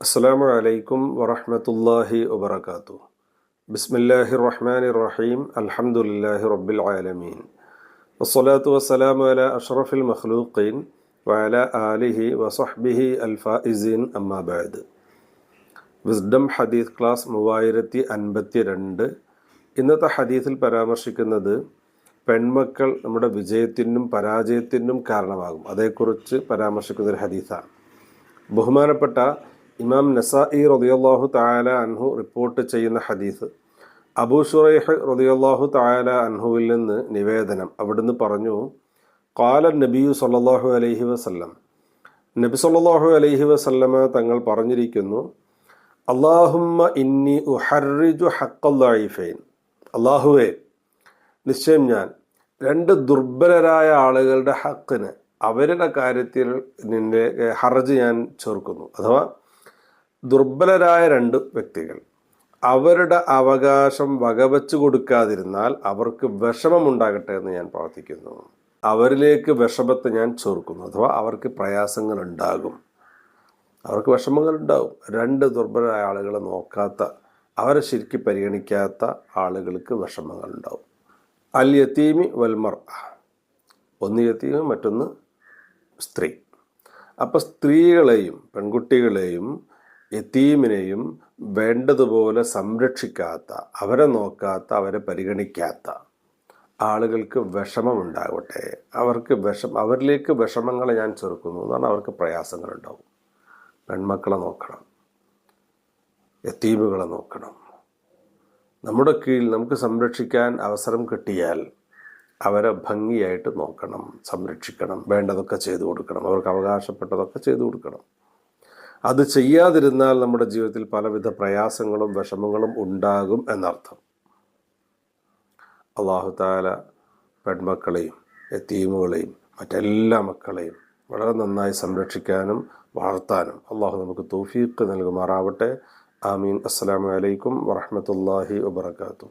അസ്സാം വലൈക്കും വറഹമത്തല്ലാഹി വബർക്കാത്തു ബിസ്മില്ലാഹി റഹ്മാൻ റഹീം അൽഹംദുലില്ലാഹി റബ്ബിൽ ആലമീൻ വസ്സലാത്തു വസ്സലാമു അല അഷ്റഫിൽ മഖ്ലൂഖീൻ വഅല ആലിഹി വസഹ്ബിഹി അൽഫായിസീൻ അമ്മാബാദ് വിസ്ഡം ഹദീസ് ക്ലാസ് മൂവായിരത്തി അൻപത്തി രണ്ട് ഇന്നത്തെ ഹദീസിൽ പരാമർശിക്കുന്നത് പെൺമക്കൾ നമ്മുടെ വിജയത്തിനും പരാജയത്തിനും കാരണമാകും. അതേക്കുറിച്ച് പരാമർശിക്കുന്ന ഒരു ഹദീസാണ്. ബഹുമാനപ്പെട്ട ഇമാം നസായി റതിയല്ലാഹു തായാല അൻഹു റിപ്പോർട്ട് ചെയ്യുന്ന ഹദീസ് അബൂ ഷുറൈഹ് റതിയല്ലാഹു തായാല അൻഹുവിൽ നിന്ന് നിവേദനം. അവിടുന്ന് പറഞ്ഞു കാല നബിയു സല്ലാഹു അലൈഹി വസല്ലം. നബി സല്ലാഹു അലൈഹി വസല്ലമ തങ്ങൾ പറഞ്ഞിരിക്കുന്നു അള്ളാഹുമ്മ ഇന്നി ഉഹറിജു ഹക്കല്ലായിഫൈൻ അള്ളാഹുവേ നിശ്ചയം ഞാൻ രണ്ട് ദുർബലരായ ആളുകളുടെ ഹക്കിന് അവരുടെ കാര്യത്തിൽ നിന്റെ ഹർജ് ഞാൻ ചേർക്കുന്നു. അഥവാ ദുർബലരായ രണ്ട് വ്യക്തികൾ അവരുടെ അവകാശം വകവച്ചു കൊടുക്കാതിരുന്നാൽ അവർക്ക് വിഷമമുണ്ടാകട്ടെ എന്ന് ഞാൻ പ്രാർത്ഥിക്കുന്നു. അവരിലേക്ക് വിഷമത്തെ ഞാൻ ചേർക്കുന്നു. അഥവാ അവർക്ക് പ്രയാസങ്ങൾ ഉണ്ടാകും അവർക്ക് വിഷമങ്ങൾ ഉണ്ടാകും രണ്ട് ദുർബലരായ ആളുകളെ നോക്കാത്ത അവരെ ശരിക്കും പരിഗണിക്കാത്ത ആളുകൾക്ക് വിഷമങ്ങൾ ഉണ്ടാവും അൽ യത്തീമി വൽമർ ഒന്ന് യത്തീമ് മറ്റൊന്ന് സ്ത്രീ. അപ്പോൾ സ്ത്രീകളെയും പെൺകുട്ടികളെയും യത്തീമിനെയും വേണ്ടതുപോലെ സംരക്ഷിക്കാത്ത അവരെ നോക്കാത്ത അവരെ പരിഗണിക്കാത്ത ആളുകൾക്ക് വിഷമമുണ്ടാകട്ടെ. അവർക്ക് വിഷം അവരിലേക്ക് വിഷമങ്ങളെ ഞാൻ ചെറുക്കുന്നു എന്നാണ് അവർക്ക് പ്രയാസങ്ങളുണ്ടാവും. പെൺമക്കളെ നോക്കണം. യത്തീമുകളെ നോക്കണം. നമ്മുടെ കീഴിൽ നമുക്ക് സംരക്ഷിക്കാൻ അവസരം കിട്ടിയാൽ അവരെ ഭംഗിയായിട്ട് നോക്കണം സംരക്ഷിക്കണം വേണ്ടതൊക്കെ ചെയ്തു കൊടുക്കണം അവർക്ക് അവകാശപ്പെട്ടതൊക്കെ ചെയ്തു കൊടുക്കണം. അത് ചെയ്യാതിരുന്നാൽ നമ്മുടെ ജീവിതത്തിൽ പലവിധ പ്രയാസങ്ങളും വിഷമങ്ങളും ഉണ്ടാകും എന്നർത്ഥം. അള്ളാഹു താല പെൺമക്കളെയും എത്തീമുകളെയും മറ്റെല്ലാ മക്കളെയും വളരെ നന്നായി സംരക്ഷിക്കാനും വളർത്താനും അള്ളാഹു നമുക്ക് തൗഫീഖ് നൽകുമാറാവട്ടെ. ആമീൻ. അസ്സാം വലൈക്കും വറഹമത്തല്ലാഹി വാത്തു